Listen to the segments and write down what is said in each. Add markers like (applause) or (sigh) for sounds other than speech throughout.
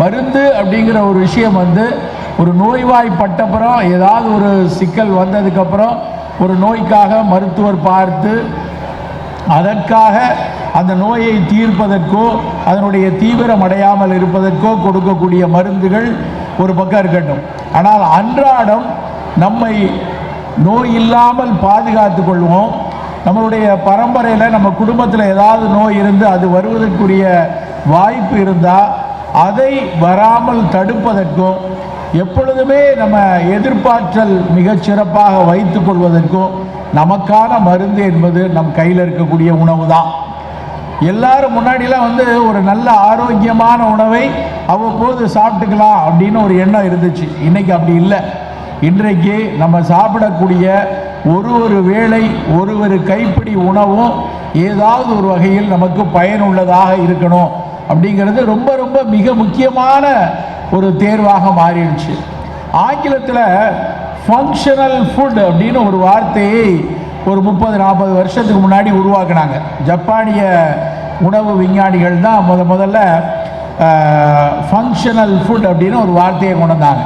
மருந்து அப்படிங்கிற ஒரு விஷயம் வந்து ஒரு நோய்வாய்ப்பட்டப்புறம் ஏதாவது ஒரு சிக்கல் வந்ததுக்கப்புறம் ஒரு நோய்க்காக மருத்துவர் பார்த்து அதற்காக அந்த நோயை தீர்ப்பதற்கோ அதனுடைய தீவிரம் அடையாமல் இருப்பதற்கோ கொடுக்கக்கூடிய மருந்துகள் ஒரு பக்கம் இருக்கட்டும். ஆனால் அன்றாடம் நம்மை நோய் இல்லாமல் பாதுகாத்து கொள்வோம். நம்மளுடைய பரம்பரையில் நம்ம குடும்பத்தில் ஏதாவது நோய் இருந்து அது வருவதற்குரிய வாய்ப்பு இருந்தால் அதை வராமல் தடுப்பதற்கும் எப்பொழுதுமே நம்ம எதிர்பார்த்தல் மிகச்சிறப்பாக சிறப்பாக கொள்வதற்கும் நமக்கான மருந்து என்பது நம் கையில் இருக்கக்கூடிய உணவு தான் எல்லாரும் முன்னாடிலாம் வந்து ஒரு நல்ல ஆரோக்கியமான உணவை அவ்வப்போது சாப்பிட்டுக்கலாம் அப்படின்னு ஒரு எண்ணம் இருந்துச்சு. இன்றைக்கி அப்படி இல்லை. இன்றைக்கு நம்ம சாப்பிடக்கூடிய ஒரு ஒரு வேளை ஒரு ஒரு கைப்பிடி உணவும் ஏதாவது ஒரு வகையில் நமக்கு பயனுள்ளதாக இருக்கணும். அப்படிங்கிறது ரொம்ப ரொம்ப மிக முக்கியமான ஒரு தேர்வாக மாறிடுச்சு. ஆங்கிலத்தில் ஃபங்க்ஷனல் ஃபுட் அப்படின்னு ஒரு வார்த்தையை ஒரு முப்பது நாற்பது வருஷத்துக்கு முன்னாடி உருவாக்குனாங்க. ஜப்பானிய உணவு விஞ்ஞானிகள் தான் முத முதல்ல ஃபங்க்ஷனல் ஃபுட் அப்படின்னு ஒரு வார்த்தையை கொண்டு வந்தாங்க.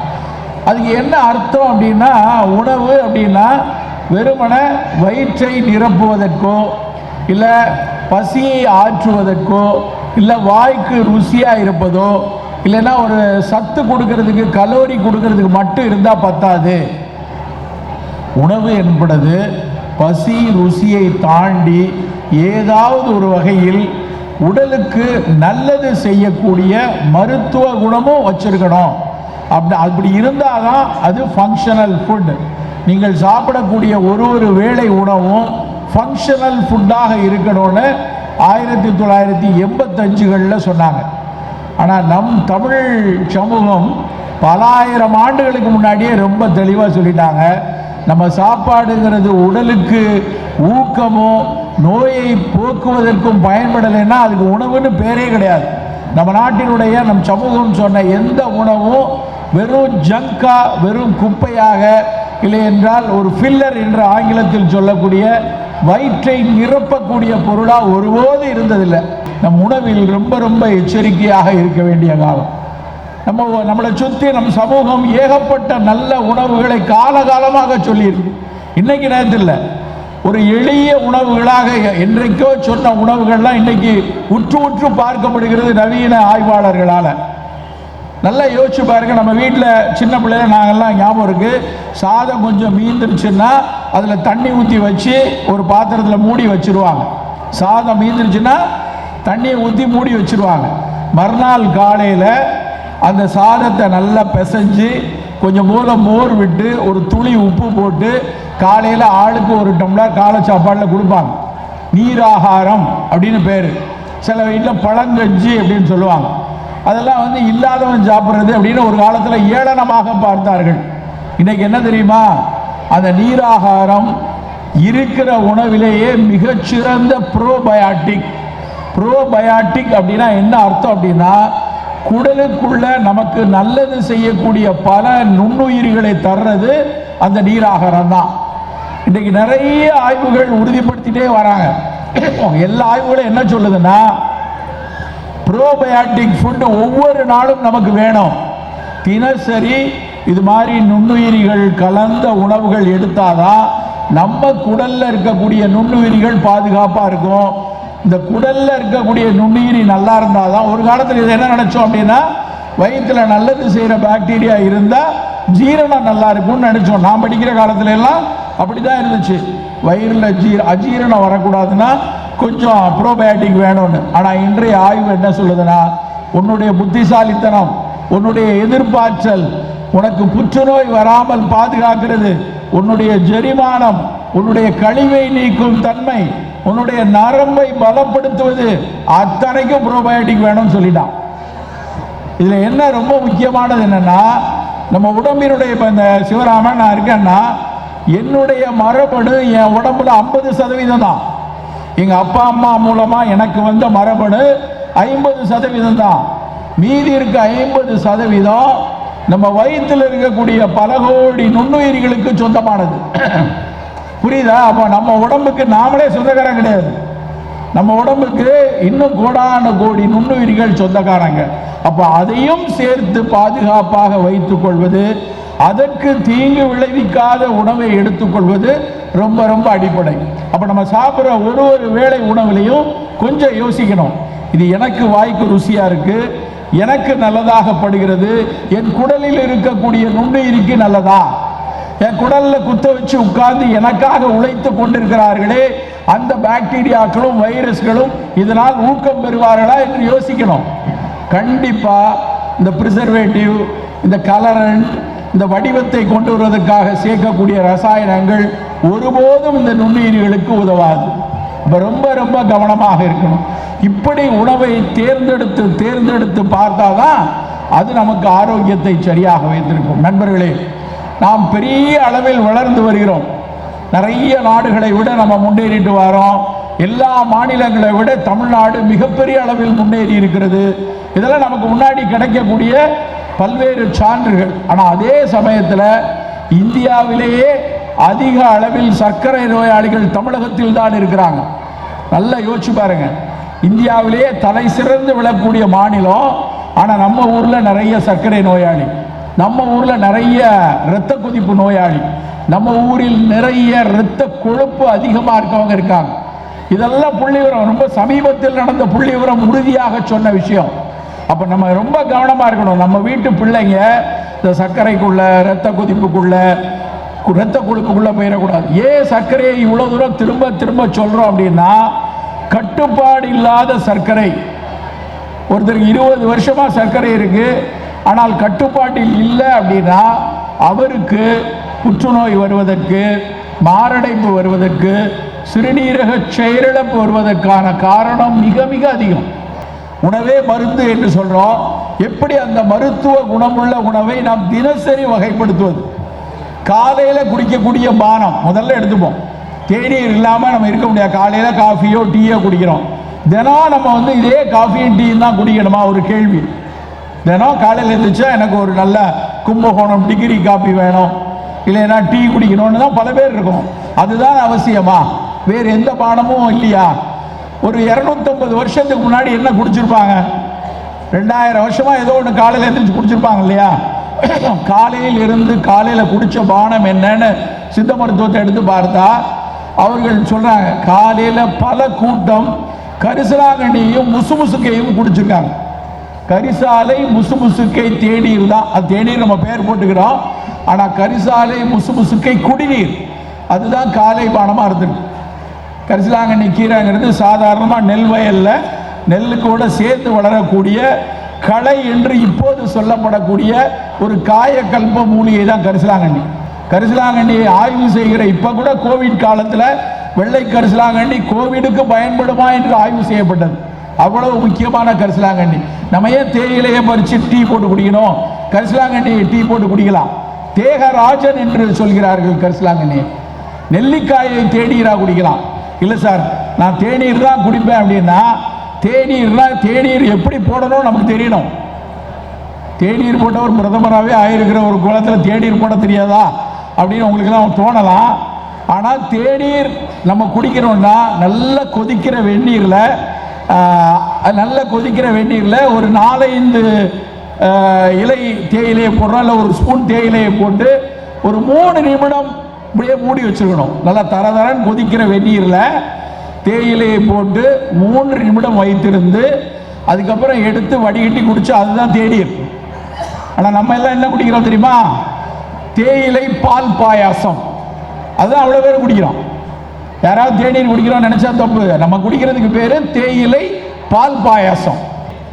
அதுக்கு என்ன அர்த்தம் அப்படின்னா உணவு அப்படின்னா வெறுமனை வயிற்றை நிரப்புவதற்கோ இல்லை பசியை ஆற்றுவதற்கோ இல்லை வாய்க்கு ருசியாக இருப்பதோ இல்லைன்னா ஒரு சத்து கொடுக்கறதுக்கு கலோரி கொடுக்கறதுக்கு மட்டும் இருந்தால் பத்தாது. உணவு என்பது பசி ருசியை தாண்டி ஏதாவது ஒரு வகையில் உடலுக்கு நல்லது செய்யக்கூடிய மருத்துவ குணமும் வச்சிருக்கணும். அப்படி அப்படி இருந்தால் தான் அது ஃபங்க்ஷனல் ஃபுட் நீங்கள் சாப்பிடக்கூடிய ஒரு ஒரு வேளை உணவும் ஃபங்க்ஷனல் ஃபுட்டாக இருக்கணும்னு ஆயிரத்தி தொள்ளாயிரத்தி எண்பத்தஞ்சுகளில் சொன்னாங்க. ஆனால் நம் தமிழ் சமூகம் பல ஆயிரம் ஆண்டுகளுக்கு முன்னாடியே ரொம்ப தெளிவாக சொல்லிட்டாங்க. நம்ம சாப்பாடுங்கிறது உடலுக்கு ஊக்கமோ நோயை போக்குவதற்கும் பயன்படலைன்னா அதுக்கு உணவுன்னு பேரே கிடையாது. நம்ம நாட்டினுடைய நம் சமூகம் சொன்ன எந்த உணவும் வெறும் ஜங்கா வெறும் குப்பையாக இல்லை என்றால் ஒரு ஃபில்லர் என்று ஆங்கிலத்தில் சொல்லக்கூடிய வயிற்றை நிரப்பக்கூடிய பொருளாக ஒருபோது இருந்ததில்லை. நம் உணவில் ரொம்ப ரொம்ப எச்சரிக்கையாக இருக்க வேண்டிய காலம். நம்ம நம்மளை சுற்றி நம் சமூகம் ஏகப்பட்ட நல்ல உணவுகளை காலகாலமாக சொல்லியிருக்கு. இன்னைக்கு நேரத்தில் ஒரு எளிய உணவுகளாக என்றைக்கோ சொன்ன உணவுகள்லாம் இன்னைக்கு உற்று உற்று பார்க்கப்படுகிறது நவீன ஆய்வாளர்களால். நல்லா யோசிச்சு பாருங்கள் நம்ம வீட்டில் சின்ன பிள்ளையில நாங்கள்லாம் ஞாபகம் இருக்குது சாதம் கொஞ்சம் மீந்துருச்சுன்னா அதில் தண்ணி ஊற்றி வச்சு ஒரு பாத்திரத்தில் மூடி வச்சுருவாங்க. சாதம் மீந்துருச்சுன்னா தண்ணியை ஊற்றி மூடி வச்சிருவாங்க. மறுநாள் காலையில் அந்த சாதத்தை நல்லா பிசைஞ்சு கொஞ்சம் மூல மோர் விட்டு ஒரு துளி உப்பு போட்டு காலையில் ஆளுக்கு ஒரு டம்ளர் காலை சாப்பாடில் கொடுப்பாங்க. நீராகாரம் அப்படின்னு பேர். சில வீட்டில் பழங்கஞ்சி அப்படின்னு சொல்லுவாங்க. அதெல்லாம் வந்து இல்லாதவன் சாப்பிட்றது அப்படின்னு ஒரு காலத்தில் ஏளனமாக பார்த்தார்கள். இன்னைக்கு என்ன தெரியுமா? அந்த நீராகாரம் இருக்கிற உணவிலேயே மிகச்சிறந்த ப்ரோபயாட்டிக் ப்ரோபயாட்டிக் அப்படின்னா என்ன அர்த்தம் அப்படின்னா குடலுக்குள்ள நமக்கு நல்லது செய்யக்கூடிய பல நுண்ணுயிரிகளை தர்றது அந்த நீராகாரம் தான். இன்றைக்கு நிறைய ஆய்வுகள் உறுதிப்படுத்திட்டே வராங்க. (coughs) எல்லா ஆய்வுகளும் என்ன சொல்லுதுன்னா ப்ரோபயாட்டிக் ஃபுட்டு ஒவ்வொரு நாளும் நமக்கு வேணும். தினசரி இது மாதிரி நுண்ணுயிரிகள் கலந்த உணவுகள் எடுத்தாதான் நம்ம குடல்ல இருக்கக்கூடிய நுண்ணுயிரிகள் பாதுகாப்பாக இருக்கும். இந்த குடல்ல இருக்கக்கூடிய நுண்ணுயிரி நல்லா இருந்தால் தான் ஒரு காலத்தில் இது என்ன நினச்சோம் அப்படின்னா வயிற்றில் நல்லது செய்கிற பாக்டீரியா இருந்தால் ஜீரணம் நல்லா இருக்கும்னு நினச்சோம். நான் படிக்கிற காலத்துல எல்லாம் அப்படிதான் இருந்துச்சு. வயிறில் ஜீர அஜீரணம் வரக்கூடாதுன்னா கொஞ்சம் ப்ரோபயோட்டிக் வேணும்னு. ஆனால் இன்றைய ஆய்வு என்ன சொல்லுதுன்னா உன்னுடைய புத்திசாலித்தனம் உன்னுடைய எதிர்பார்த்தல் உனக்கு புற்றுநோய் வராமல் பாதுகாக்கிறது உன்னுடைய ஜெரிமானம் உன்னுடைய கழிவை நீக்கும் தன்மை உன்னுடைய நரம்பை பலப்படுத்துவது அத்தனைக்கும் ப்ரோபயோட்டிக் வேணும்னு சொல்லிட்டான். இதில் என்ன ரொம்ப முக்கியமானது என்னென்னா நம்ம உடம்பினுடைய இப்போ இந்த சிவராமன் நான் இருக்கேன்னா என்னுடைய மரபணு என் உடம்புல ஐம்பது சதவீதம் தான். எங்கள் அப்பா அம்மா மூலமாக எனக்கு வந்த மரபணு ஐம்பது சதவீதம் தான். மீதி இருக்க ஐம்பது சதவீதம் நம்ம வயிற்றில் இருக்கக்கூடிய பல கோடி நுண்ணுயிரிகளுக்கு சொந்தமானது. புரியுதா? அப்போ நம்ம உடம்புக்கு நாமளே சொந்தக்காரன் கிடையாது. நம்ம உடம்புக்கு இன்னும் கோடான கோடி நுண்ணுயிரிகள் சொந்தக்காரங்க. அப்போ அதையும் சேர்த்து பாதுகாப்பாக வைத்துக் கொள்வது அதற்கு தீங்கு விளைவிக்காத உணவை எடுத்துக்கொள்வது ரொம்ப ரொம்ப அடிப்படை. அப்போ நம்ம சாப்பிட்ற ஒரு ஒரு வேளை உணவுலையும் கொஞ்சம் யோசிக்கணும். இது எனக்கு வாய்க்கு ருசியாக இருக்குது எனக்கு நல்லதாக படுகிறது என் குடலில் இருக்கக்கூடிய நுண்ணுயிரிக்கு நல்லதா? என் குடலில் குத்த வச்சு உட்கார்ந்து எனக்காக உழைத்து கொண்டிருக்கிறார்களே அந்த பாக்டீரியாக்களும் வைரஸ்களும் இதனால் ஊக்கம் பெறுவார்களா என்று யோசிக்கணும். கண்டிப்பாக இந்த ப்ரிசர்வேட்டிவ் இந்த கலரன் இந்த வடிவத்தை கொண்டு வருவதற்காக சேர்க்கக்கூடிய ரசாயனங்கள் ஒருபோதும் இந்த நுண்ணுயிரிகளுக்கு உதவாது. அப்ப ரொம்ப ரொம்ப கவனமாக இருக்கணும். இப்படி உணவை தேர்ந்தெடுத்து தேர்ந்தெடுத்து பார்த்தாதான் அது நமக்கு ஆரோக்கியத்தை சரியாக வைத்திருக்கும். நண்பர்களே நாம் பெரிய அளவில் வளர்ந்து வருகிறோம். நிறைய நாடுகளை விட நம்ம முன்னேறிட்டு வரோம். எல்லா மாநிலங்களை விட தமிழ்நாடு மிகப்பெரிய அளவில் முன்னேறி இருக்கிறது. இதெல்லாம் நமக்கு முன்னாடி கிடைக்கக்கூடிய பல்வேறு சான்றுகள். ஆனால் அதே சமயத்தில் இந்தியாவிலேயே அதிக அளவில் சர்க்கரை நோயாளிகள் தமிழகத்தில் தான் இருக்கிறாங்க. நல்லா யோசிச்சு பாருங்க. இந்தியாவிலேயே தலை சிறந்து விழக்கூடிய மாநிலம் ஆனால் நம்ம ஊரில் நிறைய சர்க்கரை நோயாளி. நம்ம ஊரில் நிறைய இரத்த கொதிப்பு நோயாளி. நம்ம ஊரில் நிறைய இரத்த கொழுப்பு அதிகமாக இருக்கவங்க இருக்காங்க. இதெல்லாம் புள்ளிவரம் ரொம்ப சமீபத்தில் நடந்த புள்ளிவரம் உறுதியாக சொன்ன விஷயம். அப்போ நம்ம ரொம்ப கவனமாக இருக்கணும். நம்ம வீட்டு பிள்ளைங்க இந்த சர்க்கரைக்குள்ள ரத்த கொதிப்புக்குள்ள ரத்த இரத்த போயிடக்கூடாது. ஏன் சர்க்கரையை இவ்வளோ தூரம் திரும்ப திரும்ப சொல்கிறோம் அப்படின்னா கட்டுப்பாடு இல்லாத சர்க்கரை. ஒருத்தருக்கு இருபது வருஷமாக சர்க்கரை இருக்குது ஆனால் கட்டுப்பாட்டில் இல்லை அப்படின்னா அவருக்கு புற்றுநோய் வருவதற்கு மாரடைப்பு வருவதற்கு சிறுநீரக செயலிழப்பு வருவதற்கான காரணம் மிக மிக அதிகம். உணவே மருந்து என்று சொல்றோம். எப்படி அந்த மருத்துவ குணமுள்ள உணவை நாம் தினசரி வகைப்படுத்துவது? காலையில் குடிக்கக்கூடிய பானம் முதல்ல எடுத்துப்போம். தேநீர் இல்லாமல் நம்ம இருக்க முடியாது. காலையில் காஃபியோ டீயோ குடிக்கிறோம். தினம் நம்ம வந்து இதே காஃபியும் டீயும் தான் குடிக்கணுமா? ஒரு கேள்வி. தினம் காலையில் எழுந்திரிச்சா எனக்கு ஒரு நல்ல கும்பகோணம் டிகிரி காஃபி வேணும். இல்லைன்னா டீ குடிக்கணும்னு தான் பல பேர் இருக்கும். அதுதான் அவசியமா? வேறு எந்த பானமும் இல்லையா? ஒரு இரநூத்தம்பது வருஷத்துக்கு முன்னாடி என்ன குடிச்சிருப்பாங்க? ரெண்டாயிரம் வருஷமா ஏதோ ஒன்று காலையில் எழுந்திரிச்சு குடிச்சிருப்பாங்க இல்லையா? காலையில் இருந்து காலையில் குடித்த பானம் என்னன்னு சித்த மருத்துவத்தை எடுத்து பார்த்தா அவர்கள் சொல்கிறாங்க காலையில் பல கூட்டம் கரிசலாங்கண்ணியும் முசுமுசுக்கையும் குடிச்சிருக்காங்க. கரிசாலை முசுமுசுக்கை தேநீர் தான். அது தேநீர் நம்ம பேர் போட்டுக்கிறோம். ஆனால் கரிசாலை முசுமுசுக்கை குடிநீர். அதுதான் காலை பானமாக இருந்திருக்கு. கரிசலாங்கண்ணி கீரைங்கிறது சாதாரணமாக நெல் வயலில் நெல்லுக்கூட சேர்த்து வளரக்கூடிய களை என்று இப்போது சொல்லப்படக்கூடிய ஒரு காயக்கல்ப மூலிகை தான் கரிசலாங்கண்ணி. கரிசலாங்கண்ணியை ஆய்வு செய்கிற இப்போ கூட கோவிட் காலத்தில் வெள்ளை கரிசலாங்கண்ணி கோவிடுக்கு பயன்படுமா என்று ஆய்வு செய்யப்பட்டது. அவ்வளவு முக்கியமான கரிசலாங்கண்ணி. நம்ம ஏன் தேயிலையை பறித்து டீ போட்டு குடிக்கணும்? கரிசலாங்கண்ணியை டீ போட்டு குடிக்கலாம். தேகராஜன் என்று சொல்கிறார்கள் கரிசலாங்கண்ணி. நெல்லிக்காயை தேநீராக குடிக்கலாம். இல்லை சார் நான் தேநீர் தான் குடிப்பேன் அப்படின்னா தேநீர்னா தேநீர் எப்படி போடணும் நமக்கு தெரியணும். தேநீர் போட்ட ஒரு பிரதமராகவே ஆயிருக்கிற ஒரு குளத்தில் தேநீர் போட தெரியாதா அப்படின்னு உங்களுக்குலாம் தோணலாம். ஆனால் தேநீர் நம்ம குடிக்கணும்னா நல்ல கொதிக்கிற வெந்நீரில் நல்ல கொதிக்கிற வெந்நீரில் ஒரு நாலஞ்சு இலை தேயிலையை போடுறோம் இல்லை ஒரு ஸ்பூன் தேயிலையை போட்டு ஒரு மூணு நிமிடம் இப்படியே மூடி வச்சிருக்கணும். நல்லா தர தரன்னு கொதிக்கிற வெந்நீரில் தேயிலையை போட்டு மூன்று நிமிடம் வைத்திருந்து அதுக்கப்புறம் எடுத்து வடிகட்டி குடிச்சா அதுதான் தேநீர். ஆனால் நம்ம எல்லாம் என்ன குடிக்கிறோம் தெரியுமா? தேயிலை பால் பாயாசம். அதுதான் அவ்வளோ பேர் குடிக்கிறோம். யாராவது தேநீர் குடிக்கிறோம் நினச்சா தப்பு. நம்ம குடிக்கிறதுக்கு பேர் தேயிலை பால் பாயாசம்.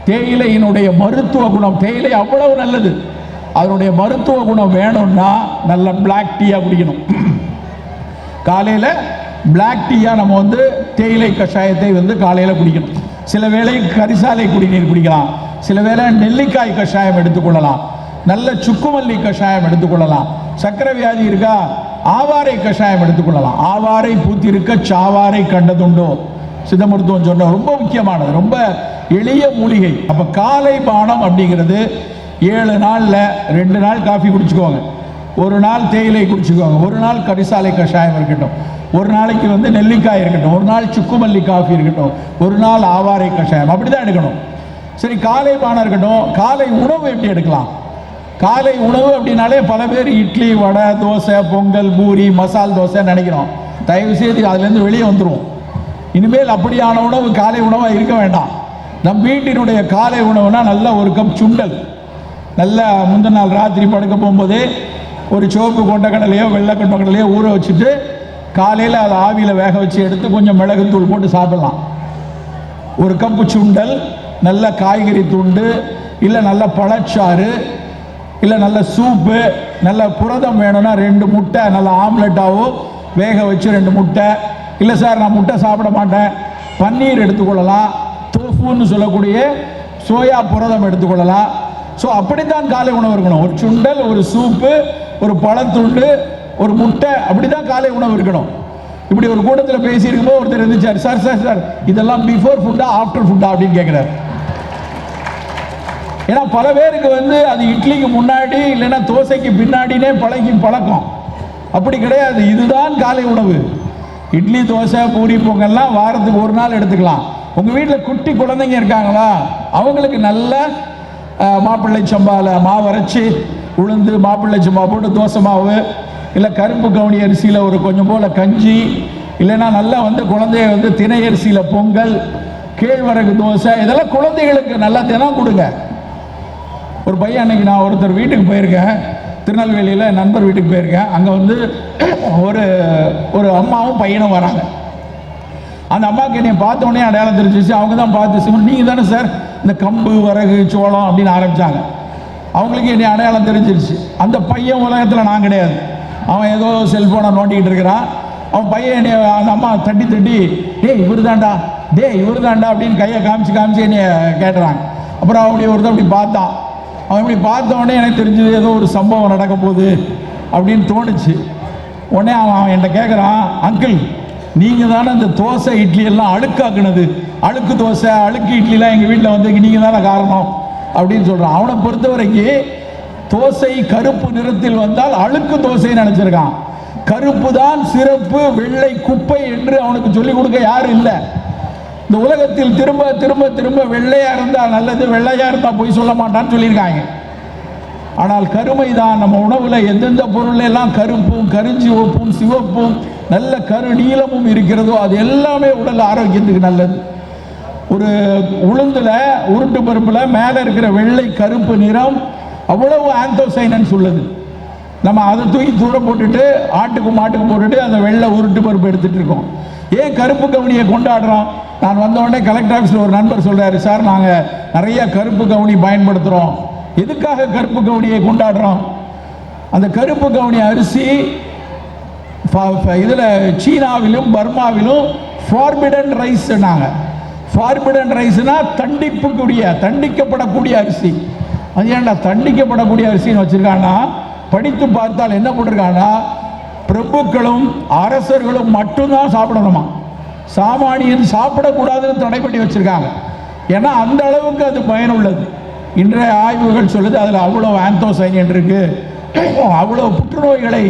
தேயிலையினுடைய மருத்துவ குணம். தேயிலை அவ்வளவு நல்லது. அதனுடைய மருத்துவ குணம் வேணும்னா நல்ல பிளாக் டீயா குடிக்கணும். காலையில் பிளாக் டீயா நம்ம வந்து தேயிலை கஷாயத்தை வந்து காலையில் குடிக்கணும். சில வேளை கரிசாலை குடிநீர் குடிக்கலாம். சில வேளை நெல்லிக்காய் கஷாயம் எடுத்துக்கொள்ளலாம். நல்ல சுக்குமல்லி கஷாயம் எடுத்துக்கொள்ளலாம். சக்கரை வியாதி இருக்கா? ஆவாரை கஷாயம் எடுத்துக்கொள்ளலாம். ஆவாரை பூத்திருக்க சாவாரை கண்டதுண்டோ? சித்த மருத்துவம் சொன்ன ரொம்ப முக்கியமானது. ரொம்ப எளிய மூலிகை. அப்போ காலை பானம் அப்படிங்கிறது ஏழு நாளில் ரெண்டு நாள் காஃபி குடிச்சுக்கோங்க. ஒரு நாள் தேயிலை குடிச்சுக்கோங்க. ஒரு நாள் கரிசாலை கஷாயம் இருக்கட்டும். ஒரு நாளைக்கு வந்து நெல்லிக்காய் இருக்கட்டும். ஒரு நாள் சுக்குமல்லி காஃபி இருக்கட்டும். ஒரு நாள் ஆவாரை கஷாயம். அப்படி தான் எடுக்கணும். சரி காலை பானம் இருக்கட்டும். காலை உணவு எப்படி எடுக்கலாம்? காலை உணவு அப்படின்னாலே பல பேர் இட்லி வடை தோசை பொங்கல் பூரி மசால் தோசை நினைக்கிறோம். தயவு செய்து அதுலேருந்து வெளியே வந்துடுவோம் இனிமேல் அப்படியான உணவு காலை உணவாக இருக்க வேண்டாம். நம் வீட்டினுடைய காலை உணவுனா நல்ல ஒரு கப் சுண்டல். நல்ல முந்தின நாள் ராத்திரி படுக்க போகும்போதே ஒரு சிவப்பு கொண்டக்கடலையோ வெள்ளை கொண்டக்கடலையோ ஊற வச்சுட்டு காலையில் அதை ஆவியில் வேக வச்சு எடுத்து கொஞ்சம் மிளகுத்தூள் போட்டு சாப்பிடலாம். ஒரு கப்பு சுண்டல் நல்ல காய்கறி துண்டு இல்லை நல்ல பழச்சாறு இல்லை நல்ல சூப்பு நல்ல புரதம் வேணும்னா ரெண்டு முட்டை நல்ல ஆம்லெட்டாவோ வேக வச்சு ரெண்டு முட்டை. இல்லை சார் நான் முட்டை சாப்பிட மாட்டேன். பன்னீர் எடுத்துக்கொள்ளலாம். தோஃபுன்னு சொல்லக்கூடிய சோயா புரதம் எடுத்துக்கொள்ளலாம். ஸோ அப்படித்தான் காலை உணவு இருக்கணும். ஒரு சுண்டல் ஒரு சூப்பு ஒரு பழத்துண்டு ஒரு முட்டை அப்படிதான் காலை உணவு இருக்கணும். இப்படி ஒரு கூட்டத்தில் பேசியிருக்கும்போது ஒருத்தர் இருந்துச்சார் சார் சார் சார் இதெல்லாம் பிஃபோர் ஃபுட்டா ஆஃப்டர் ஃபுட்டா அப்படின்னு கேட்குறாரு ஏன்னா பல பேருக்கு வந்து அது இட்லிக்கு முன்னாடி இல்லைன்னா தோசைக்கு பின்னாடினே பழகி பழக்கம். அப்படி கிடையாது. இதுதான் காலை உணவு. இட்லி தோசை பூரி பொங்கல்லாம் வாரத்துக்கு ஒரு நாள் எடுத்துக்கலாம். உங்கள் வீட்டில் குட்டி குழந்தைங்க இருக்காங்களா? அவங்களுக்கு நல்ல மாப்பிள்ளை சம்பாவில் மாவு அரைச்சி உளுந்து மாப்பிள்ளை சம்பா போட்டு தோசை மாவு இல்லை கரும்பு கவுனி அரிசியில் ஒரு கொஞ்சம் போல் கஞ்சி இல்லைன்னா நல்லா வந்து குழந்தைய வந்து தினை அரிசியில் பொங்கல் கேழ்வரகு தோசை இதெல்லாம் குழந்தைகளுக்கு நல்லா தினம் கொடுங்க. ஒரு பையன் அன்னைக்கு நான் ஒருத்தர் வீட்டுக்கு போயிருக்கேன். திருநெல்வேலியில் நண்பர் வீட்டுக்கு போயிருக்கேன். அங்கே வந்து ஒரு ஒரு அம்மாவும் பையனும் வராங்க. அந்த அம்மாவுக்கு என்னை பார்த்தோன்னே அடையாளம் தெரிஞ்சிச்சு அவங்க தான் பார்த்து சிவன் நீங்கள் தானே சார்? இந்த கம்பு வரகு சோளம் அப்படின்னு ஆரம்பித்தாங்க அவங்களுக்கு இனி அடையாளம் தெரிஞ்சிருச்சு. அந்த பையன் உலகத்தில் நான் கிடையாது. அவன் ஏதோ செல்ஃபோனை நோண்டிக்கிட்டு இருக்கிறான் அவன் பையன் என்னை அந்த அம்மா தட்டி தட்டி டேய் இவர் தாண்டா டேய் இவர் தாண்டா அப்படின்னு கையை காமிச்சு காமிச்சு என்னைய கேட்டுறாங்க. அப்புறம் அவனுடைய ஒருத்தர் அப்படி பார்த்தான். அவன் இப்படி பார்த்த உடனே எனக்கு தெரிஞ்சது ஏதோ ஒரு சம்பவம் நடக்க போகுது அப்படின்னு தோணுச்சு. உடனே அவன் அவன் என்கிட்ட கேட்குறான் அங்கிள் நீங்கள் தானே அந்த தோசை இட்லி எல்லாம் அழுக்காக்குனது. அழுக்கு தோசை அழுக்கு இட்லிலாம் எங்கள் வீட்டில் வந்து நீங்கள் தானே காரணம்? அப்படின்னு சொல்கிறான் அவனை பொறுத்த வரைக்கும் தோசை கருப்பு நிறத்தில் வந்தால் அழுக்கு தோசை நினச்சிருக்கான். கருப்பு தான் சிறப்பு வெள்ளை குப்பை என்று அவனுக்கு சொல்லிக் கொடுக்க யாரும் இல்லை. இந்த உலகத்தில் திரும்ப திரும்ப திரும்ப வெள்ளையாக இருந்தால் நல்லது வெள்ளையாக இருந்தால் போய் சொல்ல மாட்டான்னு சொல்லியிருக்காங்க. ஆனால் கருமை தான் நம்ம உணவில் எந்தெந்த பொருள் எல்லாம் கருப்பும் கருஞ்சிவப்பும் சிவப்பும் நல்ல கரு நீளமும் இருக்கிறதோ அது எல்லாமே உடல் ஆரோக்கியத்துக்கு நல்லது. ஒரு உளுந்தில் உருட்டு பருப்பில் மேலே இருக்கிற வெள்ளை கருப்பு நிறம் அவ்வளவு ஆந்தோசைனன்ஸ் உள்ளது நம்ம அதை தூக்கி தூர போட்டுட்டு ஆட்டுக்கு மாட்டுக்கு போட்டுட்டு அந்த வெள்ளை உருட்டு பருப்பு எடுத்துகிட்டு இருக்கோம். ஏன் கருப்பு கவுனியை கொண்டாடுறோம்? நான் வந்த உடனே கலெக்டர் ஆஃபீஸில் ஒரு நண்பர் சொல்கிறார் சார் நாங்கள் நிறைய கருப்பு கவுனி பயன்படுத்துகிறோம் எதுக்காக கருப்பு கவுனியை கொண்டாடுறோம்? அந்த கருப்பு கவுனி அரிசி இதில் சீனாவிலும் பர்மாவிலும் ஃபார்பிடன் நாங்கள் ஃபார்பிடன் ரைஸ்னால் தண்டிப்புக்கூடிய தண்டிக்கப்படக்கூடிய அரிசி. அது ஏன்டா தண்டிக்கப்படக்கூடிய அரிசின்னு வச்சுருக்காங்கன்னா படித்து பார்த்தால் என்ன போட்டிருக்காங்கன்னா பிரபுக்களும் அரசர்களும் மட்டும்தான் சாப்பிடணுமா? சாமானியன் சாப்பிடக்கூடாதுன்னு தடை பண்ணி வச்சுருக்காங்க. ஏன்னா அந்த அளவுக்கு அது பயனுள்ளது. இன்றைய ஆய்வுகள் சொல்லுது அதில் அவ்வளோ ஆந்தோசைன் இருக்குது அவ்வளோ புற்றுநோய்களை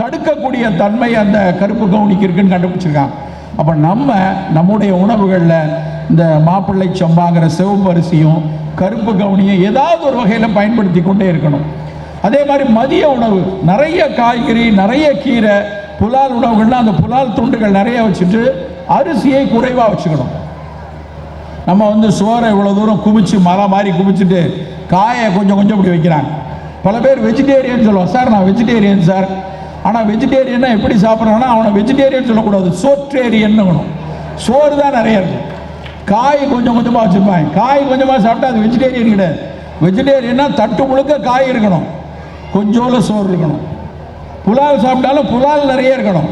தடுக்கக்கூடிய தன்மை அந்த கருப்பு கவுனிக்கு இருக்குன்னு கண்டுபிடிச்சிருக்காங்க. அப்போ நம்ம நம்முடைய உணவுகளில் இந்த மாப்பிள்ளை சம்பாங்கிற சிவப்பு அரிசியும் கருப்பு கவுனியும் ஏதாவது ஒரு வகையில் பயன்படுத்தி கொண்டே இருக்கணும். அதே மாதிரி மதிய உணவு நிறைய காய்கறி நிறைய கீரை புலால் உணவுகள்னா அந்த புலால் துண்டுகள் நிறைய வச்சுட்டு அரிசியை குறைவாக வச்சுக்கணும். நம்ம வந்து சோறை இவ்வளோ தூரம் குமிச்சு மலை மாதிரி குமிச்சுட்டு காயை கொஞ்சம் கொஞ்சம் இப்படி வைக்கிறாங்க. பல பேர் வெஜிடேரியன் சொல்லுவோம் சார் நான் வெஜிடேரியன் சார். ஆனால் வெஜிடேரியன்னா எப்படி சாப்பிட்றான்னா அவனை வெஜிடேரியன் சொல்லக்கூடாது. சோற்றேரியன் சோறு தான் நிறைய இருக்கும் காய் கொஞ்சம் கொஞ்சமாக வச்சுருப்பாங்க. காய் கொஞ்சமாக சாப்பிட்டா அது வெஜிடேரியன் கிடையாது. வெஜிடேரியன்னா தட்டு முழுக்க காய் இருக்கணும். கொஞ்சோல சோறு இருக்கணும். புலால் சாப்பிட்டாலும் புலால் நிறைய இருக்கணும்.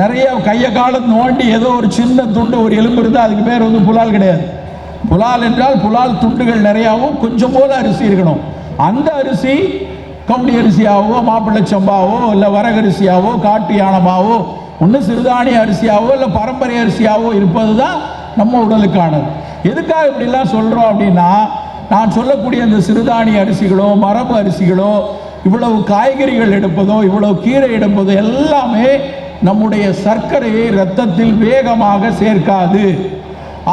நிறைய கையை காலம் நோண்டி ஏதோ ஒரு சின்ன துண்டு ஒரு எலும்பு இருந்தால் அதுக்கு பேர் வந்து புலால் கிடையாது. புலால் என்றால் புலால் துண்டுகள் நிறையாவும் கொஞ்சம் போல அரிசி இருக்கணும். அந்த அரிசி கவுனி அரிசியாவோ மாப்பிள்ளை சம்பாவோ இல்லை வரகரிசியாவோ காட்டு யானமாவோ ஒன்று சிறுதானிய அரிசியாவோ இல்லை பரம்பரை அரிசியாவோ இருப்பது தான் நம்ம உடலுக்கானது. எதுக்காக இப்படிலாம் சொல்கிறோம் அப்படின்னா நான் சொல்லக்கூடிய இந்த சிறுதானிய அரிசிகளோ மரபு அரிசிகளோ இவ்வளவு காய்கறிகள் எடுப்பதோ இவ்வளவு கீரை எடுப்பதோ எல்லாமே நம்முடைய சர்க்கரையை ரத்தத்தில் வேகமாக சேர்க்காது.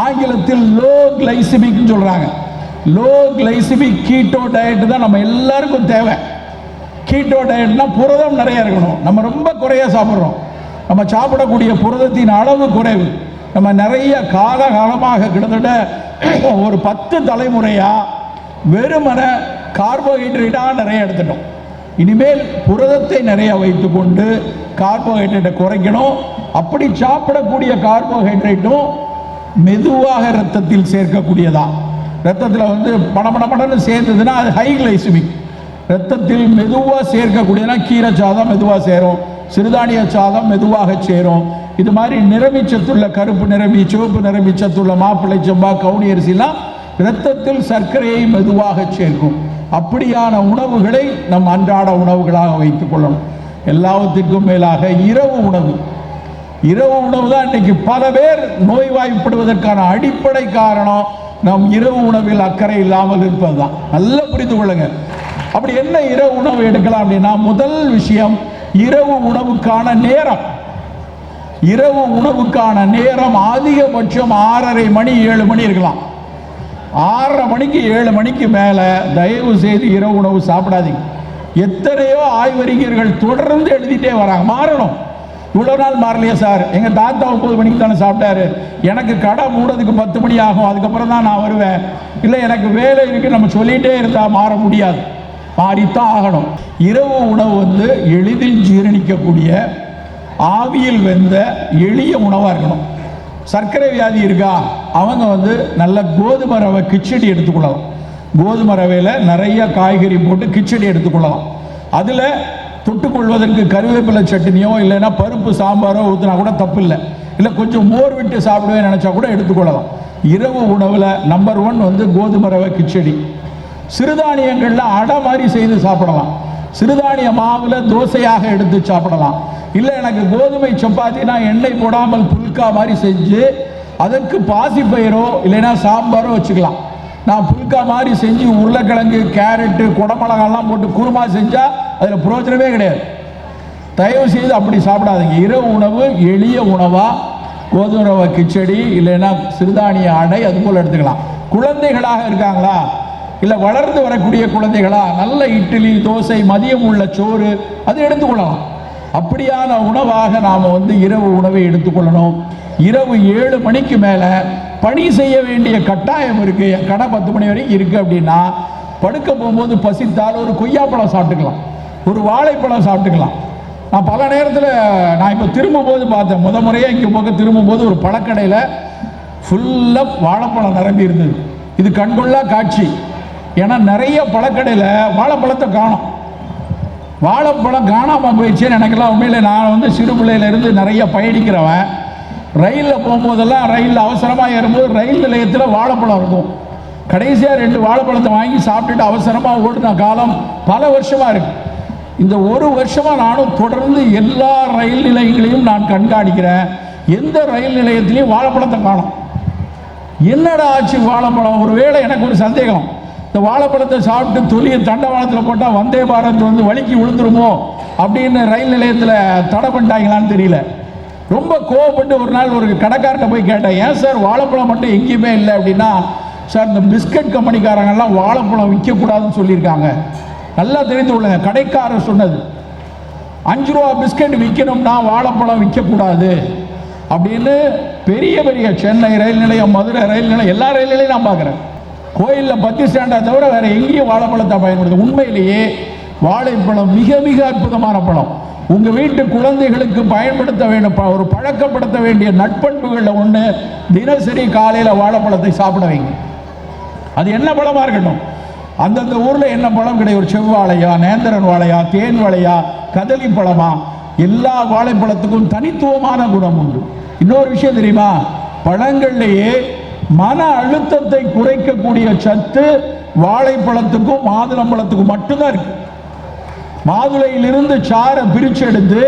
ஆங்கிலத்தில் லோ கிளைசிமிக்னு சொல்கிறாங்க லோ கிளைசிமிக் கீட்டோ டயட்டு தான் நம்ம எல்லாருக்கும் தேவை. கீட்டோ டயட்னா புரதம் நிறைய இருக்கணும். நம்ம ரொம்ப குறைய சாப்பிட்றோம். நம்ம சாப்பிடக்கூடிய புரதத்தின் அளவு குறைவு. நம்ம நிறைய காலகாலமாக கிட்டத்தட்ட ஒரு பத்து தலைமுறையாக வெறுமனை கார்போஹைட்ரேட்டாக நிறைய எடுத்துட்டோம். இனிமேல் புரதத்தை நிறைய வைத்துக்கொண்டு கார்போஹைட்ரேட்டை குறைக்கணும். அப்படி சாப்பிடக்கூடிய கார்போஹைட்ரேட்டும் மெதுவாக ரத்தத்தில் சேர்க்கக்கூடியதா. ரத்தத்தில் வந்து படபடபடன்னு சேர்ந்ததுன்னா அது ஹை கிளைசிமிக் ரத்தத்தில் மெதுவாக சேர்க்கக்கூடியனா கீரை சாதம் மெதுவாக சேரும். சிறுதானிய சாதம் மெதுவாக சேரும். இது மாதிரி நிரமிச்சத்துள்ள கருப்பு நிறமி சிவப்பு நிரமிச்சத்துள்ள மாப்பிள்ளை செம்பா கவுனி அரிசிலாம் இரத்தத்தில் சர்க்கரையை மெதுவாக சேர்க்கும். அப்படியான உணவுகளை நம் அன்றாட உணவுகளாக வைத்துக் கொள்ளணும். எல்லாவற்றிற்கும் மேலாக இரவு உணவு. இரவு உணவு தான் இன்னைக்கு பல பேர் நோய்வாய்ப்படுவதற்கான அடிப்படை காரணம். நம் இரவு உணவில் அக்கறை இல்லாமல் இருப்பது தான் நல்லா புரிந்து கொள்ளுங்கள் அப்படி என்ன இரவு உணவு எடுக்கலாம் அப்படின்னா முதல் விஷயம் இரவு உணவுக்கான நேரம். இரவு உணவுக்கான நேரம் அதிகபட்சம் ஆறரை மணி ஏழு மணி இருக்கலாம். ஆறரை மணிக்கு ஏழு மணிக்கு மேலே தயவு செய்து இரவு உணவு சாப்பிடாதீங்க. எத்தனையோ ஆய்வறிஞர்கள் தொடர்ந்து எழுதிட்டே வராங்க. மாறணும். இவ்வளோ நாள் மாறலையே சார். எங்கள் தாத்தா ஒன்பது மணிக்கு தானே சாப்பிட்டாரு. எனக்கு கடை மூடதுக்கு பத்து மணி ஆகும். அதுக்கப்புறம் தான் நான் வருவேன். இல்லை எனக்கு வேலை இருக்குது நம்ம சொல்லிகிட்டே இருந்தால் மாற முடியாது. பாடித்தான் ஆகணும். இரவு உணவு வந்து எளிதில் ஜீரணிக்கக்கூடிய ஆவியில் வெந்த எளிய உணவாக இருக்கணும். சர்க்கரை வியாதி இருக்கா? அவங்க வந்து நல்ல கோதுமை ரவை கிச்சடி எடுத்துக்கொள்ளலாம். கோதுமை ரவையில் நிறைய காய்கறி போட்டு கிச்சடி எடுத்துக்கொள்ளலாம். அதில் தொட்டுக்கொள்வதற்கு கருவேப்பிலை சட்னியோ இல்லைன்னா பருப்பு சாம்பாரோ ஊற்றினா கூட தப்பு இல்லை இல்லை கொஞ்சம் மோர் விட்டு சாப்பிடுவேன் நினச்சா கூட எடுத்துக்கொள்ளலாம். இரவு உணவில் நம்பர் ஒன் வந்து கோதுமை ரவை கிச்சடி. சிறுதானியங்களில் அடை மாதிரி செய்து சாப்பிடலாம். சிறுதானிய மாவில் தோசையாக எடுத்து சாப்பிடலாம். இல்லை எனக்கு கோதுமை சப்பாத்தினா எண்ணெய் போடாமல் புல்கா மாதிரி செஞ்சு அதற்கு பாசிப்பயிரோ இல்லைன்னா சாம்பாரோ வச்சுக்கலாம். நான் புல்கா மாதிரி செஞ்சு உருளைக்கிழங்கு கேரட்டு குடமிளகாலாம் போட்டு குருமா செஞ்சால் அதில் பிரயோஜனமே கிடையாது. தயவு செய்து அப்படி சாப்பிடாதீங்க. இரவு உணவு எளிய உணவாக கோதுமை ரவை கிச்சடி இல்லைன்னா சிறுதானிய அடை அது போல் எடுத்துக்கலாம். குழந்தைகளாக இருக்காங்களா? இல்லை வளர்ந்து வரக்கூடிய குழந்தைகளா? நல்ல இட்லி தோசை மதியம் உள்ள சோறு அது எடுத்துக்கொள்ளலாம் அப்படியான உணவாக நாம் வந்து இரவு உணவை எடுத்துக்கொள்ளணும் இரவு ஏழு மணிக்கு மேலே பணி செய்ய வேண்டிய கட்டாயம் இருக்குது கடை பத்து மணி வரைக்கும் இருக்குது அப்படின்னா படுக்க போகும்போது பசித்தால் ஒரு கொய்யாப்பழம் சாப்பிட்டுக்கலாம். ஒரு வாழைப்பழம் சாப்பிட்டுக்கலாம். நான் பல நேரத்தில் நான் இப்போ திரும்பும்போது பார்த்தேன். முத முறையாக இங்கே பக்கம் திரும்பும்போது ஒரு பழக்கடையில் ஃபுல்லாக வாழைப்பழம் நிரம்பி இருந்தது. இது கண்கொள்ளா காட்சி. ஏன்னா நிறைய பழக்கடையில் வாழைப்பழத்தை காணும். வாழைப்பழம் காணாமல் போயிடுச்சுன்னு எனக்கெல்லாம் உண்மையில் நான் வந்து சிறு பிள்ளையிலேருந்து நிறைய பயணிக்கிறவன். ரயிலில் போகும்போதெல்லாம் ரயிலில் அவசரமாக ஏறும்போது ரயில் நிலையத்தில் வாழைப்பழம் இருக்கும். கடைசியாக ரெண்டு வாழைப்பழத்தை வாங்கி சாப்பிட்டுட்டு அவசரமாக ஓடின காலம் பல வருஷமாக இருக்குது இந்த ஒரு வருஷமாக நானும் தொடர்ந்து எல்லா ரயில் நிலையங்களையும் நான் கண்காணிக்கிறேன். எந்த ரயில் நிலையத்திலையும் வாழைப்பழத்தை காணும். என்னடா ஆச்சு வாழைப்பழம்? ஒருவேளை எனக்கு ஒரு சந்தேகம். இந்த வாழைப்பழத்தை சாப்பிட்டு தொலியை தண்டவாளத்தில் போட்டால் வந்தே பாரத் வந்து வலிக்கு விழுந்துருமோ அப்படின்னு ரயில் நிலையத்தில் தடை பண்ணிட்டாங்களான்னு தெரியல. ரொம்ப கோவப்பட்டு ஒரு நாள் ஒரு கடைக்கார்ட்ட போய் கேட்டேன் ஏன் சார் வாழைப்பழம் மட்டும் எங்கேயுமே இல்லை? அப்படின்னா சார் இந்த பிஸ்கட் கம்பெனிக்காரங்கெல்லாம் வாழைப்பழம் விற்கக்கூடாதுன்னு சொல்லியிருக்காங்க. நல்லா தெரிந்து கொள்ளுங்க கடைக்காரர் சொன்னது. அஞ்சு ரூபா பிஸ்கட் விற்கணும்னா வாழைப்பழம் விற்கக்கூடாது. அப்படின்னு பெரிய பெரிய சென்னை ரயில் நிலையம் மதுரை ரயில் நிலையம் எல்லா ரயில் நிலையும் நான் பார்க்குறேன். கோயிலில் பத்து ஸ்டாண்டை தவிர வேற எங்கேயும் வாழைப்பழத்தை பயன்படுது உண்மையிலேயே வாழைப்பழம் மிக மிக அற்புதமான பழம். உங்க வீட்டு குழந்தைகளுக்கு பயன்படுத்த வேண்டும் ப- ஒரு பழக்கப்படுத்த வேண்டிய நட்பண்புகளில் ஒன்று தினசரி காலையில் வாழைப்பழத்தை சாப்பிட வைங்க. அது என்ன பழமா இருக்கட்டும்? அந்தந்த ஊர்ல என்ன பழம் கிடையாது ஒரு செவ்வாழையா நேந்திரன் வாழையா தேன் வாழையா கதலி பழமா? எல்லா வாழைப்பழத்துக்கும் தனித்துவமான குணம் உண்டு. இன்னொரு விஷயம் தெரியுமா? பழங்கள்லேயே மன அழுத்தத்தை குறைக்கக்கூடிய சத்து வாழைப்பழத்துக்கும் மாதுளம்பழத்துக்கும் மட்டும்தான் இருக்கு. மாதுளையிலிருந்து சாரை பிரிச்செடுத்து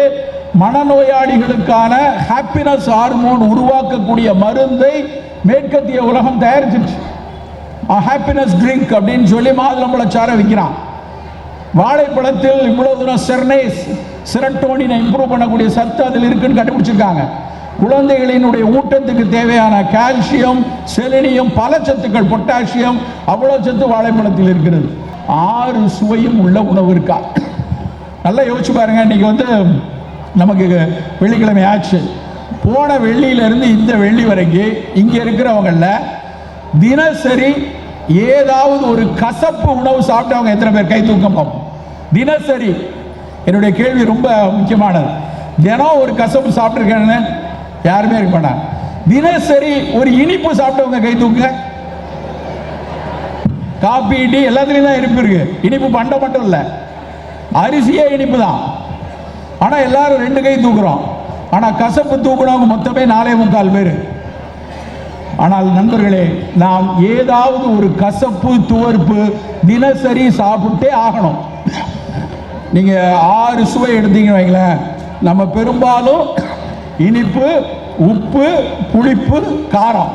மனநோயாளிகளுக்கான ஹாப்பினஸ் ஹார்மோன் உருவாக்கக்கூடிய மருந்தை மேற்கத்திய உலகம் தயாரிச்சிருச்சு. ஹாப்பினஸ் ட்ரிங்க் அப்படின்னு சொல்லி மாதுளம்பழச்சாரை விற்கிறான் வாழைப்பழத்தில் இவ்வளவு தூரம் செர்னேஸ் சிரட்டோனினை இம்ப்ரூவ் பண்ணக்கூடிய சத்து அதில் இருக்குன்னு கண்டுபிடிச்சிருக்காங்க. குழந்தைகளினுடைய ஊட்டத்துக்கு தேவையான கால்சியம் செலினியம் பல சத்துக்கள் பொட்டாசியம் அவ்வளோ சத்து வாழைப்பழத்தில் இருக்கிறது. ஆறு சுவையும் உள்ள உணவு இருக்கா? நல்லா யோசிச்சு பாருங்க இன்னைக்கு வந்து நமக்கு வெள்ளிக்கிழமை ஆச்சு. போன வெள்ளியிலிருந்து இந்த வெள்ளி வரைக்கும் இங்கே இருக்கிறவங்கள தினசரி ஏதாவது ஒரு கசப்பு உணவு சாப்பிட்டவங்க எத்தனை பேர்? கை தூக்கம் பார்ப்போம். தினசரி. என்னுடைய கேள்வி ரொம்ப முக்கியமானது. தினம் ஒரு கசப்பு சாப்பிட்ருக்கேன்னு யாருமே இருக்க மாட்டாங்க. தினசரி ஒரு இனிப்பு சாப்பிட்டவங்க கை தூக்குங்க. காபி டீ எல்லாத்துலேயும் தான் இனிப்பு இருக்கு. இனிப்பு பண்டம் மட்டும் இல்லை. அரிசியே இனிப்பு தான். ஆனால் எல்லாரும் ரெண்டு கை தூக்குறோம். ஆனால் கசப்பு தூக்குனவங்க மொத்தமே நாலே முக்கால் பேர். ஆனால் நண்பர்களே நாம் ஏதாவது ஒரு கசப்பு துவர்ப்பு தினசரி சாப்பிட்டே ஆகணும். நீங்க ஆறு சுவை எடுத்தீங்கன்னு வைங்களேன். நம்ம பெரும்பாலும் இனிப்பு உப்பு புளிப்பு காரம்.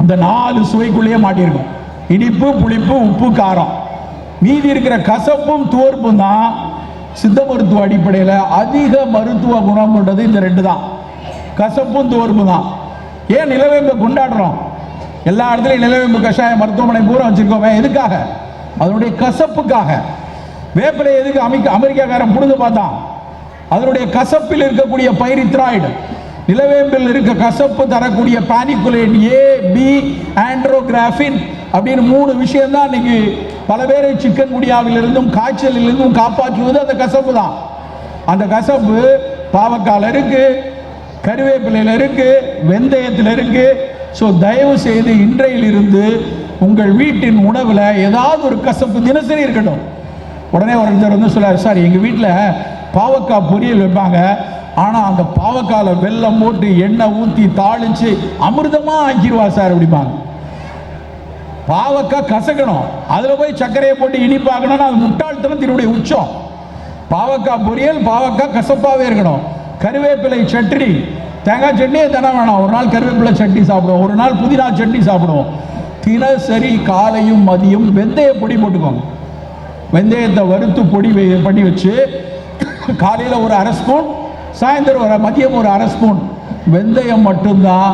இந்த நாலு சுவைக்குள்ளேயே மாட்டியிருக்கும். இனிப்பு புளிப்பு உப்பு காரம். மீதி இருக்கிற கசப்பும் துவர்ப்பும் தான் சித்த மருத்துவ அடிப்படையில் அதிக மருத்துவ குணம் கொண்டது இந்த ரெண்டு தான். கசப்பும் துவர்ப்பு தான். ஏன் நிலவேம்பை கொண்டாடுறோம்? எல்லா இடத்துலையும் நிலவேம்பு கஷாயம் மருத்துவமனை பூரா வச்சுருக்கோமே எதுக்காக? அதனுடைய கசப்புக்காக. வேப்பிலை எதுக்கு அமெரிக்க அமெரிக்காக்காரன் புடுங்க பார்த்தான். அதனுடைய கசப்பில் இருக்கக்கூடிய பைரித்ராய்டு நிலவேம்பில் இருக்க கசப்பு தரக்கூடிய பானிகுலேன் ஏ பி ஆண்ட்ரோகிராஃபின் அப்படின்னு மூணு விஷயம் தான் இன்னைக்கு பல பேரை சிக்கன் குடியாவிலிருந்தும் காய்ச்சலிலிருந்தும் காப்பாற்றுவது அந்த கசப்பு தான். அந்த கசப்பு பாவக்கால் இருக்கு கருவேப்பிலையில் இருக்கு வெந்தயத்தில் இருக்கு. ஸோ தயவு செய்து இன்றையிலிருந்து உங்கள் வீட்டின் உணவில் ஏதாவது ஒரு கசப்பு தினசரி இருக்கட்டும். உடனே ஒருத்தர் வந்து சொல்றாரு சார் எங்கள் வீட்டில் பாவக்காய் பொரியல் வைப்பாங்க. ஆனால் அந்த பாவக்காயில் வெள்ளம் போட்டு எண்ணெய் ஊற்றி தாளிச்சு அமிர்தமாக ஆக்கிடுவா சார் அப்படிம்பாங்க. பாவக்காய் கசக்கணும். அதில் போய் சர்க்கரையை போட்டு இனிப்பாக்கணும்னா அது முட்டாள்தனத்தினுடைய உச்சம். பாவக்காய் பொரியல் பாவக்காய் கசப்பாகவே இருக்கணும். கருவேப்பிலை சட்னி. தேங்காய் சட்னியே தானே வேணாம். ஒரு நாள் கருவேப்பிலை சட்னி சாப்பிடுவோம். ஒரு நாள் புதினா சட்னி சாப்பிடுவோம். தினசரி காலையும் மதியம் வெந்தய பொடி போட்டுக்கோங்க. வெந்தயத்தை வறுத்து பொடி பண்ணி வச்சு காலையில் ஒரு அரை ஸ்பூன் சாயந்தரம் ஒரு மதியம் ஒரு அரை ஸ்பூன். வெந்தயம் மட்டும்தான்.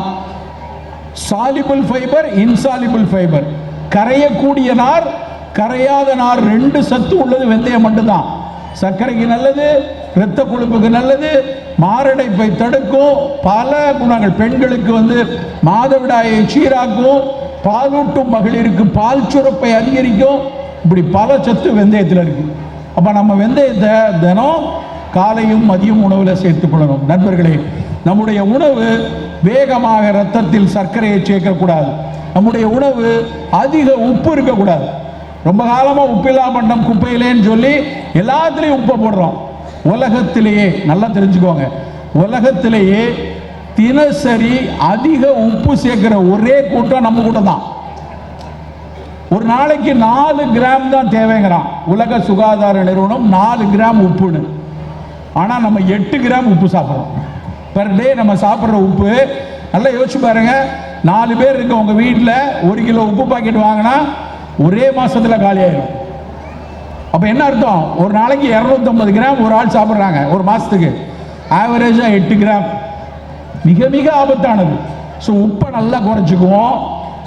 சாலிபிள் ஃபைபர் இன்சாலிபிள் ஃபைபர் கரையக்கூடிய நார் கரையாத நார் ரெண்டு சத்து உள்ளது வெந்தயம் மட்டும்தான். சர்க்கரைக்கு நல்லது இரத்த கொழுப்புக்கு நல்லது மாரடைப்பை தடுக்கும். பல குணங்கள் பெண்களுக்கு வந்து மாதவிடாயை சீராக்கும். பாலூட்டும் மகளிருக்கு பால் சுரப்பை அதிகரிக்கும். இப்படி பல சத்து வெந்தயத்தில் இருக்குது அப்போ நம்ம வெந்தயத்தை தினம் காலையும் மதியம் உணவில் சேர்த்துக் கொள்ளணும். நண்பர்களே நம்முடைய உணவு வேகமாக ரத்தத்தில் சர்க்கரையை சேர்க்கக்கூடாது நம்முடைய உணவு அதிக உப்பு இருக்கக்கூடாது ரொம்ப காலமாக உப்பில்லா மண்டம் குப்பையிலேன்னு சொல்லி எல்லாத்துலேயும் உப்பை போடுறோம். உலகத்திலேயே நல்லா தெரிஞ்சுக்கோங்க. உலகத்திலேயே தினசரி அதிக உப்பு சேர்க்குற ஒரே கூட்டம் நம்ம கூட்டம் தான் ஒரு நாளைக்கு நாலு கிராம் தான் தேவைங்கிறான். உலக சுகாதார நிறுவனம் நாலு கிராம் உப்புன்னு. ஆனால் நம்ம எட்டு கிராம் உப்பு சாப்பிட்றோம். பெர் டே நம்ம சாப்பிட்ற உப்பு நல்லா யோசிச்சு பாருங்க. நாலு பேர் இருக்க உங்கள் வீட்டில் ஒரு கிலோ உப்பு பாக்கெட் வாங்கினா ஒரே மாதத்தில் காலியாயிடும் அப்போ என்ன அர்த்தம்? ஒரு நாளைக்கு இரநூத்தம்பது கிராம் ஒரு ஆள் சாப்பிட்றாங்க ஒரு மாதத்துக்கு ஆவரேஜாக எட்டு கிராம். மிக மிக ஆபத்தானது. ஸோ உப்பை நல்லா குறைச்சிக்குவோம்.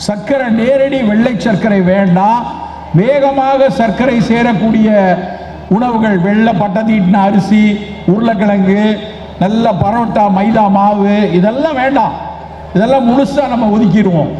சர்க்கரை நேரடி வெள்ளை சர்க்கரை வேண்டாம் வேகமாக சர்க்கரை சேரக்கூடிய உணவுகள் வெள்ளை பட்டத்தீட்டின அரிசி உருளைக்கிழங்கு நல்ல பரோட்டா மைதா மாவு இதெல்லாம் வேண்டாம். இதெல்லாம் முழுசாக நம்ம ஒதுக்கிடுவோம்.